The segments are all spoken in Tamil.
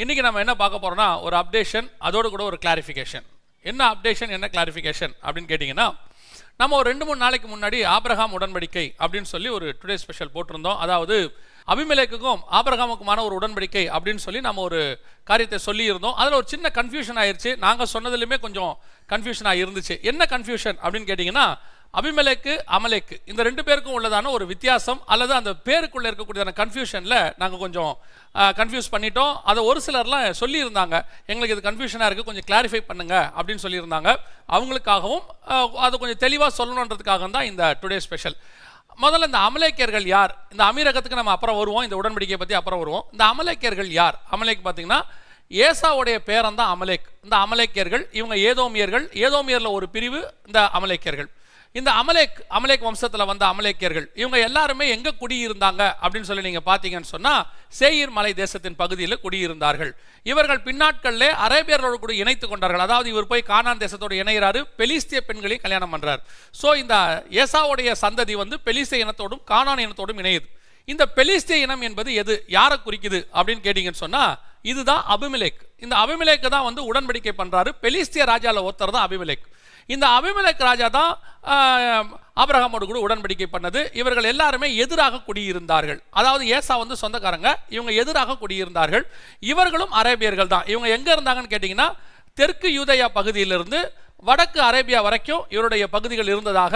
இன்றைக்கி நம்ம என்ன பார்க்க போகிறோம்னா ஒரு அப்டேஷன் அதோடு கூட ஒரு கிளாரிஃபிகேஷன் என்ன அப்டேஷன் என்ன கிளாரிஃபிகேஷன் அப்படின்னு கேட்டிங்கன்னா நம்ம ஒரு ரெண்டு மூணு நாளைக்கு முன்னாடி ஆப்ரஹாம் உடன்படிக்கை அப்படின்னு சொல்லி ஒரு டுடே ஸ்பெஷல் போட்டிருந்தோம். அதாவது அபிமெலேக்குக்கும் ஆபரகாமுக்குமான ஒரு உடன்படிக்கை அப்படின்னு சொல்லி நம்ம ஒரு காரியத்தை சொல்லியிருந்தோம். அதில் ஒரு சின்ன கன்ஃபியூஷன் ஆயிருச்சு. நாங்கள் சொன்னதுலையுமே கொஞ்சம் கன்ஃபியூஷனாக இருந்துச்சு. என்ன கன்ஃபியூஷன் அப்படின்னு கேட்டிங்கன்னா அபிமலேக்கு அமலேக்கு இந்த ரெண்டு பேருக்கும் உள்ளதான ஒரு வித்தியாசம் அல்லது அந்த பேருக்குள்ள இருக்கக்கூடியதான கன்ஃபியூஷனில் நாங்கள் கொஞ்சம் கன்ஃபியூஸ் பண்ணிட்டோம். அதை ஒரு சிலர்லாம் சொல்லியிருந்தாங்க. எங்களுக்கு இது கன்ஃபியூஷனாக இருக்குது கொஞ்சம் கிளாரிஃபை பண்ணுங்க அப்படின்னு சொல்லியிருந்தாங்க. அவங்களுக்காகவும் அதை அது கொஞ்சம் தெளிவாக சொல்லணுன்றதுக்காக தான் இந்த டுடே ஸ்பெஷல் முதல்ல இந்த அமலேக்கியர்கள் யார்? இந்த அமீரகத்துக்கு நம்ம அப்புறம் வருவோம் இந்த உடன்படிக்கையை பற்றி அப்புறம் வருவோம். இந்த அமலேக்கியர்கள் யார்? அமலேக் பார்த்தீங்கன்னா ஏசாவுடைய பேரன் தான் அமலேக். இந்த அமலேக்கியர்கள் இவங்க ஏதோமியர்கள். ஏதோமியரில் ஒரு பிரிவு இந்த அமலேக்கியர்கள். இந்த அமலேக் அமலேக் வம்சத்தில் வந்த அமலேக்கியர்கள் இவங்க எல்லாருமே எங்கே குடியிருந்தாங்க அப்படின்னு சொல்லி நீங்கள் பார்த்தீங்கன்னு சொன்னால் சேயிர் மலை தேசத்தின் பகுதியில் குடியிருந்தார்கள். இவர்கள் பின்னாட்களிலே அரேபியர்களோடு கூட இணைத்து கொண்டார்கள். அதாவது இவர் போய் கானான் தேசத்தோடு இணைகிறாரு பெலிஸ்திய பெண்களையும் கல்யாணம் பண்ணுறார் ஸோ இந்த ஏசாவுடைய சந்ததி வந்து பெலிஸ்திய இனத்தோடும் கானான் இனத்தோடும் இணையுது. இந்த பெலிஸ்திய இனம் என்பது எது யாரை குறிக்குது அப்படின்னு கேட்டிங்கன்னு சொன்னால் இதுதான் அபிமிலேக். இந்த அபிமிலேக்கு தான் வந்து உடன்படிக்கை பண்ணுறாரு பெலிஸ்திய ராஜாவில் ஒருத்தர் தான் அபிமிலேக். இந்த அபிமலக் ராஜா தான் ஆஹ், ஆபிரகாமோடு கூட உடன்படிக்கை பண்ணது. இவர்கள் எல்லாருமே எதிராக குடியிருந்தார்கள். அதாவது ஏசா வந்து சொந்தக்காரங்க இவங்க எதிராக குடியிருந்தார்கள். இவர்களும் அரேபியர்கள் தான். இவங்க எங்கே இருந்தாங்கன்னு கேட்டிங்கன்னா தெற்கு யூதயா பகுதியிலிருந்து வடக்கு அரேபியா வரைக்கும் இவருடைய பகுதிகள் இருந்ததாக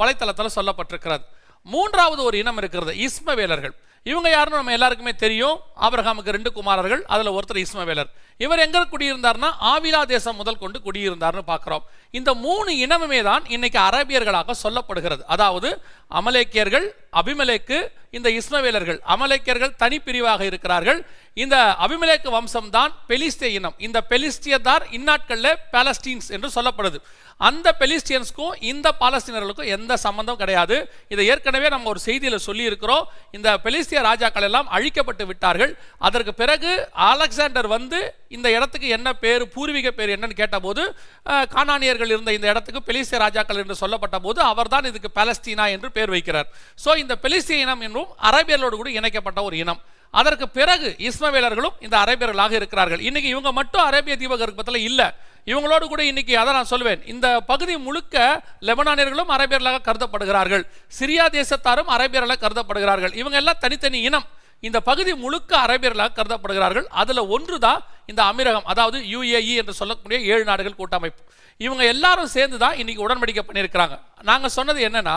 வலைத்தளத்தில் சொல்லப்பட்டிருக்கிறது. மூன்றாவது ஒரு இனம் இருக்கிறது இஸ்மவேலர்கள். இவங்க யாருன்னு நம்ம எல்லாருக்குமே தெரியும். ஆபிரகாமுக்கு ரெண்டு குமாரர்கள் அதில் ஒருத்தர் இஸ்மவேலர். இவர் எங்கே குடியிருந்தார்னா ஆவிலா தேசம் முதல் கொண்டு குடியிருந்தார்னு பார்க்குறோம் இந்த மூணு இனமுமே தான் இன்னைக்கு அரேபியர்களாக சொல்லப்படுகிறது. அதாவது அமலேக்கியர்கள் அபிமலேக்கு இந்த இஸ்மவேலர்கள். அமலேக்கியர்கள் தனிப்பிரிவாக இருக்கிறார்கள். இந்த அபிமலேக்கு வம்சம் தான் பெலிஸ்திய இனம். இந்த பெலிஸ்தியதார் இந்நாட்களில் பேலஸ்டீன்ஸ் என்று சொல்லப்படுது. அந்த பெலிஸ்டியன்ஸ்க்கும் இந்த பாலஸ்தீனர்களுக்கும் எந்த சம்பந்தம் கிடையாது. இதை ஏற்கனவே நம்ம ஒரு செய்தியில் சொல்லியிருக்கிறோம். இந்த பெலிஸ்திய ராஜாக்கள் எல்லாம் அழிக்கப்பட்டு விட்டார்கள். அதற்கு பிறகு அலெக்சாண்டர் வந்து இந்த இடத்துக்கு என்ன பேர் பூர்வீக பேர் என்னன்னு கேட்டபோது அஹ், கானானியர்கள் இருந்த இந்த இடத்துக்கு பெலிஸ்திய ராஜாக்கள் என்று சொல்லப்பட்ட போது அவர்தான் இதுக்கு பாலஸ்தீனா என்று பேர் வைக்கிறார். ஸோ இந்த பெலிஸ்திய இனம் என்றும் அரேபியர்களோடு கூட இணைக்கப்பட்ட ஒரு இனம். அதற்கு பிறகு இஸ்மவேலர்களும் இந்த அரேபியர்களாக இருக்கிறார்கள். இன்னைக்கு இவங்க மட்டும் அரேபிய தீபகற்பத்தில் இல்லை. இவங்களோடு கூட இன்னைக்கு அதை நான் சொல்வேன். இந்த பகுதி முழுக்க லெபனானியர்களும் அரேபியர்களாக கருதப்படுகிறார்கள். சிரியா தேசத்தாரும் அரேபியர்களாக கருதப்படுகிறார்கள். இவங்க எல்லாம் தனித்தனி இனம். இந்த பகுதி முழுக்க அரேபியர்களாக கருதப்படுகிறார்கள். அதில் ஒன்று தான் இந்த அமீரகம் அதாவது யுஏஇ என்று சொல்லக்கூடிய ஏழு நாடுகள் கூட்டமைப்பு. இவங்க எல்லாரும் சேர்ந்து தான் இன்னைக்கு உடன்படிக்கை பண்ணியிருக்கிறாங்க. நாங்கள் சொன்னது என்னன்னா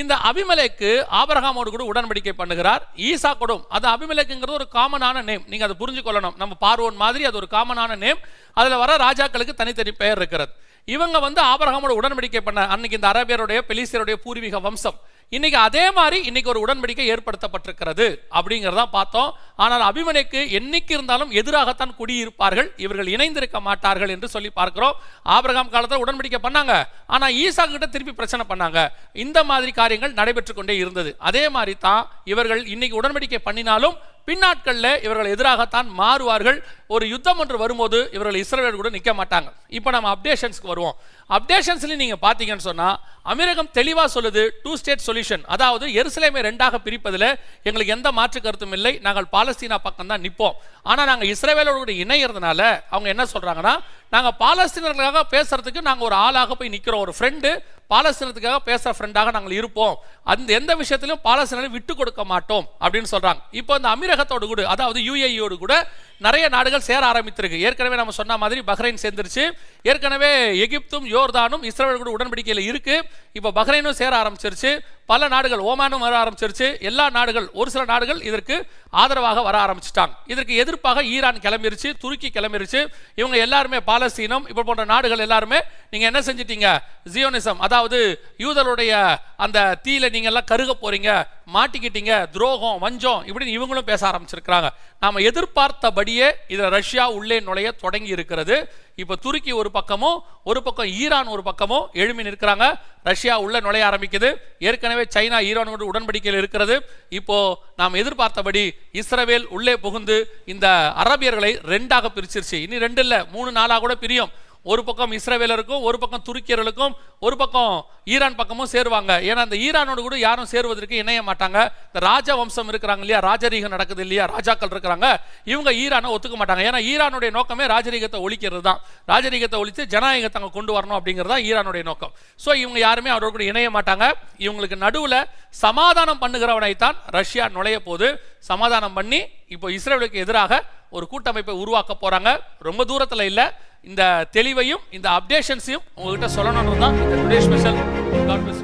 இந்த அபிமலைக்கு ஆபரகாமோடு கூட உடன்படிக்கை பண்ணுகிறார் ஈசா கொடும். அது அபிமலைக்குங்கிறது ஒரு காமனான நேம் நீங்கள் அதை புரிஞ்சு கொள்ளணும் நம்ம பார்வோன் மாதிரி அது ஒரு காமனான நேம் அதில் வர ராஜாக்களுக்கு தனித்தனி பெயர் இருக்கிறது. இவங்க வந்து ஆபரகாமோட உடன்படிக்கை பண்ண அன்னைக்கு இந்த அரபியருடைய பெலிசியருடைய பூர்வீக வம்சம். இன்னைக்கு அதே மாதிரி இன்னைக்கு ஒரு உடன்படிக்கை ஏற்படுத்தப்பட்டிருக்கிறது அப்படிங்கிறதா பார்த்தோம். ஆனால் அபிமனைக்கு என்னைக்கு இருந்தாலும் எதிராகத்தான் குடியிருப்பார்கள். இவர்கள் இணைந்திருக்க மாட்டார்கள் என்று சொல்லி பார்க்கிறோம். ஆபிரகாம் காலத்தில் உடன்படிக்கை பண்ணாங்க. ஆனால் ஈசா கிட்ட திருப்பி பிரச்சனை பண்ணாங்க. இந்த மாதிரி காரியங்கள் நடைபெற்று கொண்டே இருந்தது. அதே மாதிரி தான் இவர்கள் இன்னைக்கு உடன்படிக்கை பண்ணினாலும் பின்னாட்களில் இவர்கள் எதிராகத்தான் மாறுவார்கள். ஒரு யுத்தம் ஒன்று வரும்போது இவர்கள் இஸ்ரேலர் கூட நிற்க மாட்டாங்க. இப்போ நம்ம அப்டேஷன்ஸ்க்கு வருவோம். அப்டேஷன்ஸ்லேயும் நீங்கள் பார்த்தீங்கன்னு சொன்னால் அமெரிக்கம் தெளிவாக சொல்லுது டூ ஸ்டேட் சொல்யூஷன் அதாவது எருசலேமை ரெண்டாக பிரிப்பதில் எங்களுக்கு எந்த மாற்று கருத்தும் இல்லை. நாங்கள் பாலஸ்தீனா பக்கம் தான் நிற்போம் ஆனால் நாங்கள் இஸ்ரேவேலோட கூட இணையிறதுனால அவங்க என்ன சொல்கிறாங்கன்னா நாங்கள் பாலஸ்தீனர்களுக்காக பேசுறதுக்கு நாங்கள் ஒரு ஆளாக போய் நிற்கிறோம் ஒரு ஃப்ரெண்டு பாலஸ்தீனத்துக்காக பேசுகிற ஃப்ரெண்டாக நாங்கள் இருப்போம். அந்த எந்த விஷயத்திலும் பாலஸ்தீனை விட்டு கொடுக்க மாட்டோம் அப்படின்னு சொல்றாங்க. இப்போ அந்த அமீரகத்தோடு கூட அதாவது யூஏஇயோடு கூட நிறைய நாடுகள் சேர ஆரம்பித்திருக்கு. ஏற்கனவே நம்ம சொன்ன மாதிரி பஹ்ரைன் சேர்ந்துருச்சு. ஏற்கனவே எகிப்தும் யோர்தானும் இஸ்ரேல் கூட உடன்படிக்கையில் இருக்குது இப்போ பஹ்ரைனும் சேர ஆரம்பிச்சிருச்சு. பல நாடுகள் ஓமானும் வர ஆரம்பிச்சிருச்சு. எல்லா நாடுகள் ஒரு சில நாடுகள் இதற்கு ஆதரவாக வர ஆரம்பிச்சிட்டாங்க. இதற்கு எதிர்ப்பாக ஈரான் கிளம்பிருச்சு துருக்கி கிளம்பிருச்சு. இவங்க எல்லாருமே பாலஸ்தீனம் இப்போ போன்ற நாடுகள் எல்லாருமே நீங்கள் என்ன செஞ்சிட்டீங்க? ஜியோனிசம் அதாவது யூதருடைய அந்த தீயில நீங்க எல்லாம் கருக போகிறீங்க மாட்டிக்கிட்டீங்க துரோகம் வஞ்சம் இப்படின்னு இவங்களும் பேச ஆரம்பிச்சிருக்கிறாங்க. நாம எதிர்பார்த்தபடியே இதில் ரஷ்யா உள்ளே நுழைய தொடங்கி இருக்கிறது. இப்போ துருக்கி ஒரு பக்கமும் ஒரு பக்கம் ஈரான் ஒரு பக்கமும் எழுமி நிற்கிறாங்க. ரஷ்யா உள்ளே நுழைய ஆரம்பிக்குது. ஏற்கனவே சைனா ஈரானோடு உடன்படிக்கையில் இருக்கிறது. இப்போது நாம் எதிர்பார்த்தபடி இஸ்ரவேல் உள்ளே புகுந்து இந்த அரபியர்களை ரெண்டாக பிரிச்சிருச்சு. இனி ரெண்டு இல்லை மூணு நாளாக கூட பிரியும். ஒரு பக்கம் இஸ்ரேவேலருக்கும் ஒரு பக்கம் துருக்கியர்களுக்கும் ஒரு பக்கம் ஈரான் பக்கமும் சேருவாங்க. ஏன்னா அந்த ஈரானோடு கூட யாரும் சேருவதற்கு இணைய மாட்டாங்க. இந்த ராஜ வம்சம் இருக்கிறாங்க இல்லையா? ராஜரீகம் நடக்குது இல்லையா? ராஜாக்கள் இருக்கிறாங்க. இவங்க ஈரானை ஒத்துக்க மாட்டாங்க. ஏன்னா ஈரானுடைய நோக்கமே ராஜரீகத்தை ஒழிக்கிறது தான். ராஜரீகத்தை ஒழித்து ஜனநாயகத்தை அங்கே கொண்டு வரணும் அப்படிங்கிறது தான் ஈரானுடைய நோக்கம். ஸோ இவங்க யாருமே அவரோட கூட இணைய மாட்டாங்க. இவங்களுக்கு நடுவில் சமாதானம் பண்ணுகிறவனைத்தான் ரஷ்யா நுழைய போது சமாதானம் பண்ணி இப்போ இஸ்ரேலுக்கு எதிராக ஒரு கூட்டமைப்பை உருவாக்க போறாங்க ரொம்ப தூரத்தில் இல்லை இந்த தெளிவையும் இந்த அப்டேஷன்ஸையும் உங்ககிட்ட சொல்லணும்னு தான் இந்த டுடே ஸ்பெஷல் காட் பிளஸ்.